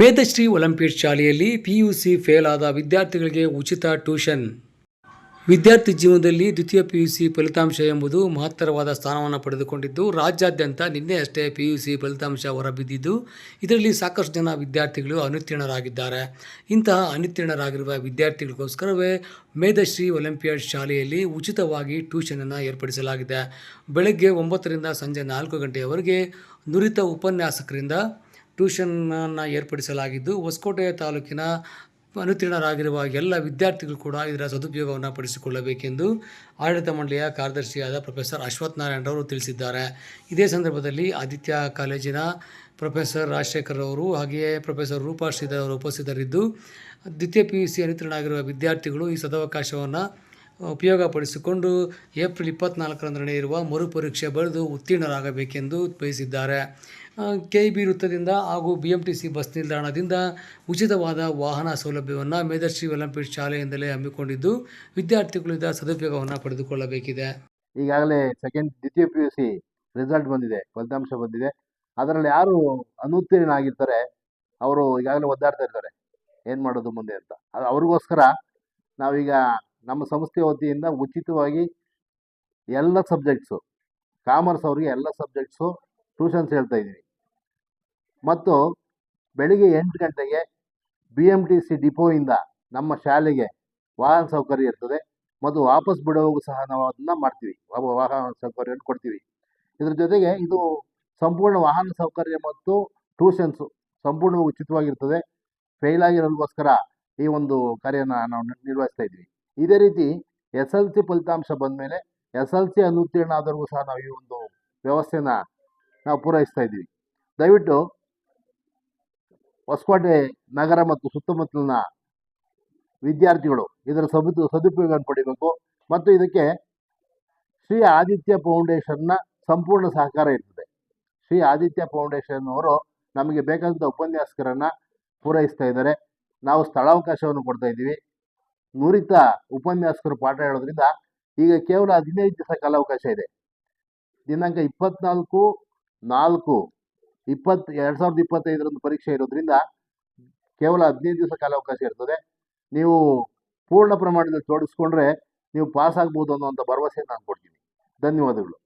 ಮೇಧಶ್ರೀ ಒಲಿಂಪಿಯಡ್ ಶಾಲೆಯಲ್ಲಿ PUC fail ಆದ ವಿದ್ಯಾರ್ಥಿಗಳಿಗೆ ಉಚಿತ ಟ್ಯೂಷನ್. ವಿದ್ಯಾರ್ಥಿ ಜೀವನದಲ್ಲಿ ದ್ವಿತೀಯ ಪಿಯುಸಿ ಫಲಿತಾಂಶ ಎಂಬುದು ಮಹತ್ತರವಾದ ಸ್ಥಾನವನ್ನು ಪಡೆದುಕೊಂಡಿದ್ದು, ರಾಜ್ಯಾದ್ಯಂತ ನಿನ್ನೆಯಷ್ಟೇ ಸಿ ಫಲಿತಾಂಶ ಹೊರಬಿದ್ದಿದ್ದು, ಇದರಲ್ಲಿ ಸಾಕಷ್ಟು ಜನ ವಿದ್ಯಾರ್ಥಿಗಳು ಅನುತ್ತೀರ್ಣರಾಗಿದ್ದಾರೆ. ಇಂತಹ ಅನುತ್ತೀರ್ಣರಾಗಿರುವ ವಿದ್ಯಾರ್ಥಿಗಳಿಗೋಸ್ಕರವೇ ಮೇಧಶ್ರೀ ಒಲಿಂಪಿಯಾಡ್ ಶಾಲೆಯಲ್ಲಿ ಉಚಿತವಾಗಿ ಟ್ಯೂಷನನ್ನು ಏರ್ಪಡಿಸಲಾಗಿದೆ. ಬೆಳಗ್ಗೆ ಒಂಬತ್ತರಿಂದ ಸಂಜೆ ನಾಲ್ಕು ಗಂಟೆಯವರೆಗೆ ನುರಿತ ಉಪನ್ಯಾಸಕರಿಂದ ಟ್ಯೂಷನನ್ನು ಏರ್ಪಡಿಸಲಾಗಿದ್ದು, ಹೊಸಕೋಟೆ ತಾಲೂಕಿನ ಅನುತ್ತೀರ್ಣರಾಗಿರುವ ಎಲ್ಲ ವಿದ್ಯಾರ್ಥಿಗಳು ಕೂಡ ಇದರ ಸದುಪಯೋಗವನ್ನು ಪಡಿಸಿಕೊಳ್ಳಬೇಕೆಂದು ಆಡಳಿತ ಮಂಡಳಿಯ ಕಾರ್ಯದರ್ಶಿಯಾದ ಪ್ರೊಫೆಸರ್ ಅಶ್ವಥ್ ನಾರಾಯಣರವರು ತಿಳಿಸಿದ್ದಾರೆ. ಇದೇ ಸಂದರ್ಭದಲ್ಲಿ ಆದಿತ್ಯ ಕಾಲೇಜಿನ ಪ್ರೊಫೆಸರ್ ರಾಜಶೇಖರ್ ಅವರು ಹಾಗೆಯೇ ಪ್ರೊಫೆಸರ್ ರೂಪಾಶ್ರೀಧರ್ ಅವರು ಉಪಸ್ಥಿತರಿದ್ದು, ದ್ವಿತೀಯ ಪಿ ಯು ಸಿ ಅನುತ್ತೀರ್ಣರಾಗಿರುವ ವಿದ್ಯಾರ್ಥಿಗಳು ಈ ಸದವಕಾಶವನ್ನು ಉಪಯೋಗಪಡಿಸಿಕೊಂಡು ಏಪ್ರಿಲ್ ಇಪ್ಪತ್ನಾಲ್ಕರಂದು ನಡೆಯಿರುವ ಮರುಪರೀಕ್ಷೆ ಬರೆದು ಉತ್ತೀರ್ಣರಾಗಬೇಕೆಂದು ಬಯಸಿದ್ದಾರೆ. ಕೆ ಬಿ ವೃತ್ತದಿಂದ ಹಾಗೂ B M T C bus ನಿಲ್ದಾಣದಿಂದ ಉಚಿತವಾದ ವಾಹನ ಸೌಲಭ್ಯವನ್ನು ಮೇಧಶ್ರೀ ಒಲಿಂಪಿಕ್ ಶಾಲೆಯಿಂದಲೇ ಹಮ್ಮಿಕೊಂಡಿದ್ದು ವಿದ್ಯಾರ್ಥಿಗಳಿಂದ ಸದುಪಯೋಗವನ್ನು ಪಡೆದುಕೊಳ್ಳಬೇಕಿದೆ. ಈಗಾಗಲೇ ಸೆಕೆಂಡ್ ದ್ವಿತೀಯ ಪಿ ಯು ಸಿ ರಿಸಲ್ಟ್ ಬಂದಿದೆ, ಫಲಿತಾಂಶ ಬಂದಿದೆ. ಅದರಲ್ಲಿ ಯಾರು ಅನುತ್ತೀರ್ಣ ಆಗಿರ್ತಾರೆ ಅವರು ಈಗಾಗಲೇ ಒದ್ದಾಡ್ತಾ ಇರ್ತಾರೆ. ಏನು ಮಾಡೋದು ಮುಂದೆ ಅಂತ. ಅವ್ರಿಗೋಸ್ಕರ ನಾವೀಗ ನಮ್ಮ ಸಂಸ್ಥೆ ವತಿಯಿಂದ ಉಚಿತವಾಗಿ ಎಲ್ಲ ಸಬ್ಜೆಕ್ಟ್ಸು ಕಾಮರ್ಸ್ ಅವ್ರಿಗೆ ಎಲ್ಲ ಸಬ್ಜೆಕ್ಟ್ಸು ಟ್ಯೂಷನ್ಸ್ ಹೇಳ್ತಾ ಇದ್ದೀವಿ ಮತ್ತು ಬೆಳಿಗ್ಗೆ ಎಂಟು ಗಂಟೆಗೆ ಬಿ ಎಂ ಟಿ ಸಿ ಡಿಪೋಯಿಂದ ನಮ್ಮ ಶಾಲೆಗೆ ವಾಹನ ಸೌಕರ್ಯ ಇರ್ತದೆ. ಮತ್ತು ವಾಪಸ್ ಬಿಡುವಾಗೂ ಸಹ ನಾವು ಅದನ್ನ ಮಾಡ್ತೀವಿ. ವಾಹನ ಸೌಕರ್ಯವನ್ನು ಕೊಡ್ತೀವಿ. ಇದ್ರ ಜೊತೆಗೆ ಇದು ಸಂಪೂರ್ಣ ವಾಹನ ಸೌಕರ್ಯ ಮತ್ತು ಟ್ಯೂಷನ್ಸು ಸಂಪೂರ್ಣ ಉಚಿತವಾಗಿರ್ತದೆ. ಫೇಲ್ ಆಗಿರೋದಕ್ಕೋಸ್ಕರ ಈ ಒಂದು ಕಾರ್ಯನ ನಾವು ನಿರ್ವಹಿಸ್ತಾ ಇದ್ದೀವಿ. ಇದೇ ರೀತಿ ಎಸ್ ಎಲ್ ಸಿ ಫಲಿತಾಂಶ ಬಂದಮೇಲೆ ಎಸ್ ಎಲ್ ಸಿ ಅನುತ್ತೀರ್ಣ ಆದವ್ರಿಗೂ ಸಹ ನಾವು ಈ ಒಂದು ವ್ಯವಸ್ಥೆನ ನಾವು ಪೂರೈಸ್ತಾ ಇದ್ದೀವಿ. ದಯವಿಟ್ಟು ಹೊಸಕೋಟೆ ನಗರ ಮತ್ತು ಸುತ್ತಮುತ್ತಲಿನ ವಿದ್ಯಾರ್ಥಿಗಳು ಇದರ ಸದು ಸದುಪಯೋಗವನ್ನು ಪಡಿಬೇಕು ಮತ್ತು ಇದಕ್ಕೆ ಶ್ರೀ ಆದಿತ್ಯ ಫೌಂಡೇಶನ್ನ ಸಂಪೂರ್ಣ ಸಹಕಾರ ಇರ್ತದೆ. ಶ್ರೀ ಆದಿತ್ಯ ಫೌಂಡೇಶನ್ ಅವರು ನಮಗೆ ಬೇಕಾದಂಥ ಉಪನ್ಯಾಸಕರನ್ನ ಪೂರೈಸ್ತಾ ಇದ್ದಾರೆ. ನಾವು ಸ್ಥಳಾವಕಾಶವನ್ನು ಕೊಡ್ತಾ ಇದ್ದೀವಿ. ನುರಿತ ಉಪನ್ಯಾಸಕರು ಪಾಠ ಹೇಳೋದ್ರಿಂದ ಈಗ ಕೇವಲ ಹದಿನೈದು ದಿವಸ ಕಾಲಾವಕಾಶ ಇದೆ. ದಿನಾಂಕ ಇಪ್ಪತ್ನಾಲ್ಕು, ನಾಲ್ಕು ಇಪ್ಪತ್ತು ಎರಡು ಸಾವಿರದ ಇಪ್ಪತ್ತೈದರಂದು ಪರೀಕ್ಷೆ ಇರೋದ್ರಿಂದ ಕೇವಲ ಹದಿನೈದು ದಿವಸ ಕಾಲಾವಕಾಶ ಇರ್ತದೆ. ನೀವು ಪೂರ್ಣ ಪ್ರಮಾಣದಲ್ಲಿ ತೊಡಗಿಸ್ಕೊಂಡ್ರೆ ನೀವು ಪಾಸ್ ಆಗ್ಬೋದು ಅನ್ನೋಂಥ ಭರವಸೆ ನಾನು ಕೊಡ್ತೀನಿ. ಧನ್ಯವಾದಗಳು.